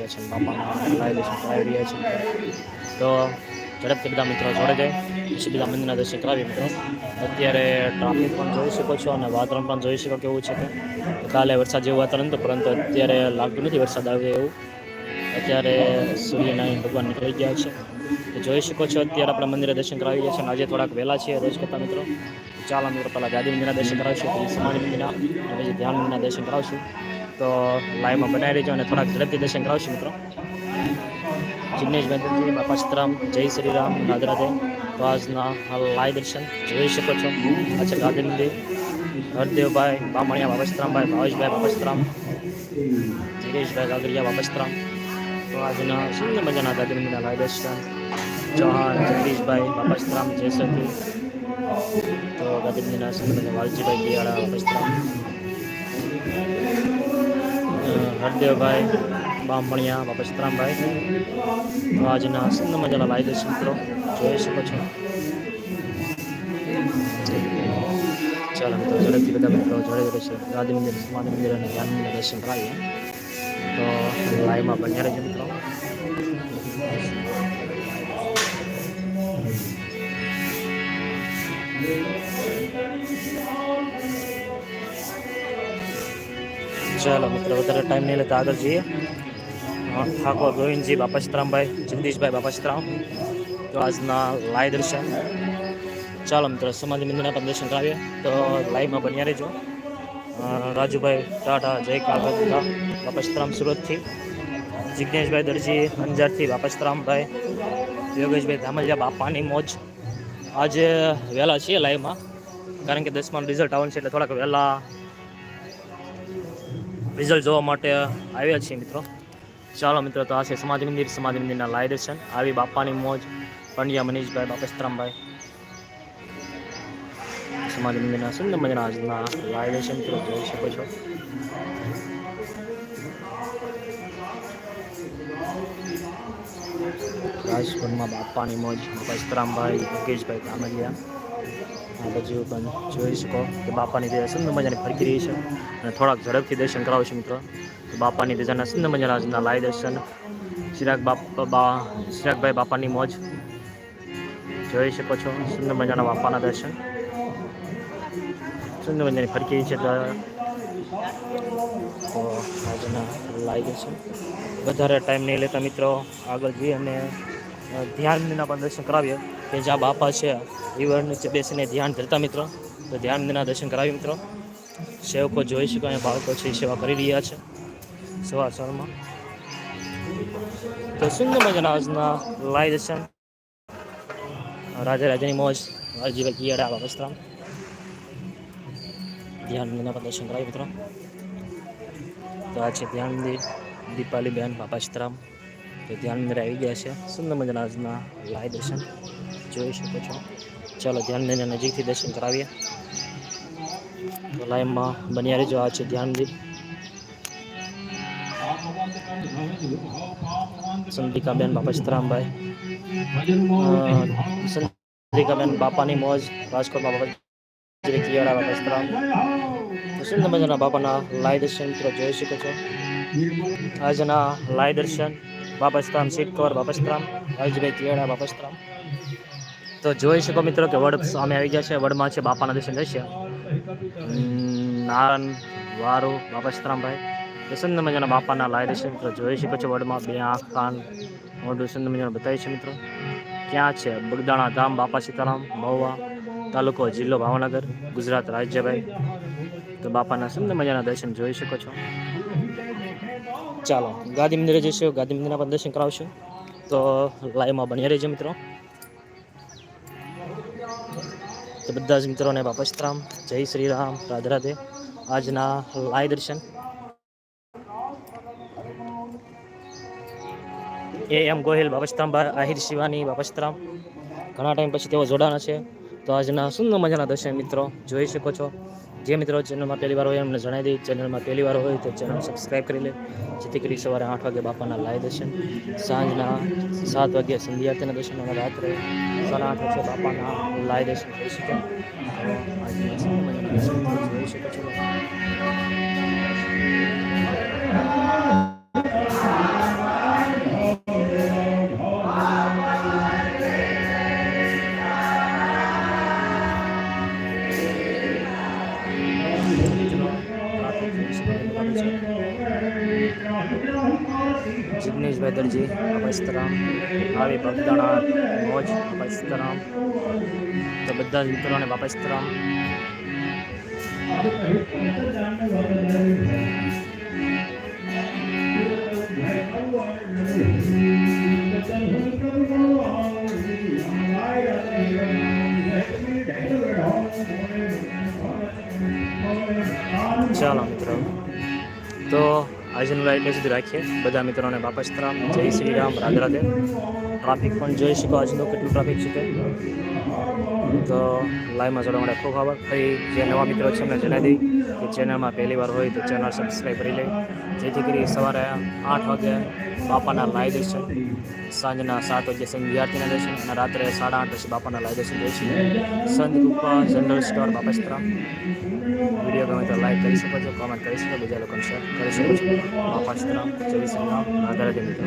રહ્યા છે બાપાના કરાવી રહ્યા છે. તો ઝડપથી બધા મિત્રો જોડે જાય, પછી બધા મંદિરના દર્શન કરાવીએ મિત્રો. અત્યારે ટ્રાફિક પણ જોઈ શકો છો અને વાતાવરણ પણ જોઈ શકો કેવું છે કે કાલે વરસાદ જેવું વાતાવરણ હતું, પરંતુ અત્યારે લાગતું નથી વરસાદ આવે એવું. અત્યારે સૂર્યનારાયણ ભગવાન નીકળી ગયા છે. તો જોઈ શકો છો, અત્યારે આપણા મંદિરે દર્શન કરાવી રહ્યા છે અને આજે થોડાક વહેલા છે રોજ કરતા મિત્રો. ચાલો મિત્રો, પહેલાં ગાદી મંદિરના દર્શન કરાવશું, પછી સમાજ મંદિરના પછી ધ્યાન મંદિરના દર્શન કરાવશું. તો લાઈવમાં બનાવી રહેજો અને થોડાક ઝડપથી દર્શન કરાવશું મિત્રો. જિગ્નેશભાઈ દત્તજી બાપા જય શ્રી રામ રાધે તો આજના લાઈવ દર્શન જોઈ શકો છો. આ છે ગાંધી મંદિર હરદેવભાઈ બામણિયા બાબા ભાવેશભાઈ બાબા સીતારામ ધીરેશભાઈ ગાગરિયા બાબા તો આજના સુંદર મજાના ગાંધી મંદિરના લાઈવ દર્શન. ચૌહાણ જગદીશભાઈ જય જયસરથી તો ગાંધી મંદિરના સુંદર મજા વાલજીભાઈ દિયાળા અ, હરદેવભાઈ, બામણિયા, બાપા સીતરામભાઈ. તો આજના સુંદર મજાના લાઈ દર્શન મિત્રો, જોઈ શકો છો. ચાલો મિત્રો, ઝડપથી બધા મિત્રો જોડે છે. ગાંધી મંદિર સમાધિ મંદિર અને ધ્યાન મંદિર દર્શન કરાવીએ. તો લાઈવમાં બન્યા રહેજો મિત્રો. ચાલો મિત્રો, વધારે ટાઈમ નહીં લેતા આગળ જઈએ. ઠાકોર, ગોવિંદજી, બાપા સીતરામભાઈ, જગદીશભાઈ, બાપા તો આજના લાઈવ દર્શન. ચાલો મિત્રો, સમાધિ મંદિરના પણ દર્શન કરાવીએ. તો લાઈવમાં બન્યા રહેજો. રાજુભાઈ ટાટા, જય કાકા બાપા સુરતથી. જિજ્ઞેશભાઈ દરજી, અંજારથી બાપાસિતરામભાઈ યોગેશભાઈ ધામલિયા, બાપાની મોજ. આજે વહેલા છીએ લાઈવમાં કારણ કે દસમાનું રિઝલ્ટ આવવાનું છે એટલે થોડાક વહેલા રિઝલ્ટ જોવા માટે આવ્યા છીએ મિત્રો. ચાલો મિત્રો, તો આ છે સમાધિ મંદિર. સમાધિ મંદિરના લાઈ દર્શન આવી બાપાની મોજ. પંડ્યા મનીષભાઈ બાપસ્તરામભાઈ સમાધિ મંદિરના સુંદર મજાના આજના લાઈ દર્શન મિત્રો. જોઈ શકો છો. રાજકોટમાં બાપાની મોજ. બાપસ્તરામભાઈ મુકેશભાઈ કામલિયા બાજુ પણ જોઈ શકો કે બાપાની દયા સુંદર મજાની ફરકી રહી છે અને થોડાક ઝડપથી દર્શન કરાવું છું મિત્રો. તો બાપાની દયાના સુંદર મજાના આજના લાઈ દર્શન. ચિરાગ બાપ, બા, ચિરાગભાઈ બાપાની મોજ જોઈ શકો છો. સુંદર મજાના બાપાના દર્શન. સુંદર મજાની ફરકી છે તો આજના લાઈ દર્શન. વધારે ટાઈમ નહીં લેતા મિત્રો. આગળ જઈએ અને ધ્યાન મંદિરના પણ દર્શન કરાવીએ. કે જ્યાં બાપા છે રિવર નીચે બેસીને ધ્યાન ધરતા મિત્રો, તો ધ્યાન મંદિરના દર્શન કરાવી મિત્રો. સેવકો જોઈ શકો અને બાળકો છે સેવા કરી રહ્યા છે, સવાર સવારમાં. તો સુંદર મજાના આજના લાઈ દર્શન. રાજા રાજાની મોજ વાલજીભાઈ કિયાડા બાબસ્તરામ ધ્યાન મંદિરના દર્શન કરાવી મિત્રો. તો આ છે ધ્યાન મંદિર દીપાલીબેન બાપા સીતરામ. તો ધ્યાન મંદિર આવી ગયા છે. સુંદર મજાના આજના લાઈ દર્શન. જોઈ શકો છો. ચાલો ધ્યાન દઈને નજીકથી દર્શન કરાવીએ. તો લાઈવમાં બન્યા રહેજો, આ છે ધ્યાન મંદિર સંતિકાબેન બાપા સીતારામભાઈ સંતિકાબેન બાપાની મોજ, રાજકોટમાં બાપા કિયાળા બાપા સીતારામ સુંદર મજાના બાપાના લાય દર્શન મિત્રો જોઈ શકો છો? આજના લાય દર્શન બાપા સીતારામ સીટ કવર બાપા સીતારામ બાપા સીતારામ તો જોઈ શકો મિત્રો કે વડ સામે આવી ગયા છે, વડમાં છે, બાપાના દર્શન થશે નારાયણ, વારો, બાપા સીતારામભાઈ સુંદર મજાના બાપાના લાય દર્શન મિત્રો. જોઈ શકો છો વડમાં બે આંખ, કાન, મોઢું સુંદર મજાનું બતાવી છે મિત્રો. ક્યાં છે? બગદાણા ધામ બાપા સીતારામ, મહુવા, તાલુકો જિલ્લો ભાવનગર, ગુજરાત રાજ્યભાઈ તો બાપાના સુંદર મજાના દર્શન જોઈ શકો છો. ચાલો ગાંધી મંદિરે જઈશું. ગાંધી મંદિરના પણ દર્શન કરાવશું. તો લાઈવમાં બન્યા રહેજો મિત્રો. તો બધા જ મિત્રોને બાપસ્તરામ જય શ્રી રામ. રાધે રાધે. આજના લાય દર્શન. એ એમ ગોહિલ બાપસ્તરામ સીતારામ આહિર શિવાની બાપસ્તરામ ઘણા ટાઈમ પછી તેઓ જોડાણા છે. તો આજના સુંદર મજાના દર્શન મિત્રો જોઈ શકો છો. જે મિત્રો ચેનલમાં પહેલી વાર હોય એમને જણાવી દઈ ચેનલમાં પહેલી વાર હોય તો ચેનલ સબસ્ક્રાઈબ કરી લે. જેથી કરી સવારે આઠ વાગે બાપાના લાઈ દર્શન, સાંજના સાત વાગે સંધ્યાર્થીના દર્શન અને રાત્રે સાડા આઠ વાગે બાપાના લાઈ દર્શન થઈ શકે તો આજના સુંદર મજાના દર્શન જોઈ શકો છો જિગ્નેશભાઈ દરજી બાપા આવી ભગદાણા મોજ બાપા તો બધા જ મિત્રોને બાપા સીતારામ ચાલો મિત્રો. તો આજનું લાઈવ એટલે સુધી રાખીએ. બધા મિત્રોને વાપસ રામ જય શ્રી રામ, રાધે રાધે. ટ્રાફિક પણ જોઈ શકો. આજનું કેટલું ટ્રાફિક છે તો લાઈવમાં જોડવા માટે ખૂબ આભાર ફરી જે નવા મિત્રો છે, એમને જણાવી દઈ કે ચેનલમાં પહેલી વાર હોય તો ચેનલ સબસ્ક્રાઈબ કરી લે. જેથી કરી સવારે આઠ વાગે બાપાના લાઈ દર્શન, સાંજના સાત વાગે સંઘ આરતીના દર્શન અને રાત્રે સાડા આઠ પછી બાપાના લાઈ દર્શન હોય છે સંત કૃપા જનરલ સ્ટોર બાપા વીડિયો ગમે તો લાઈક કરી શકો છો કોમેન્ટ કરી શકો બીજા લોકોને શેર કરી શકો છો. બાપા સીતારામ જય શ્રી રામ. મિત્રો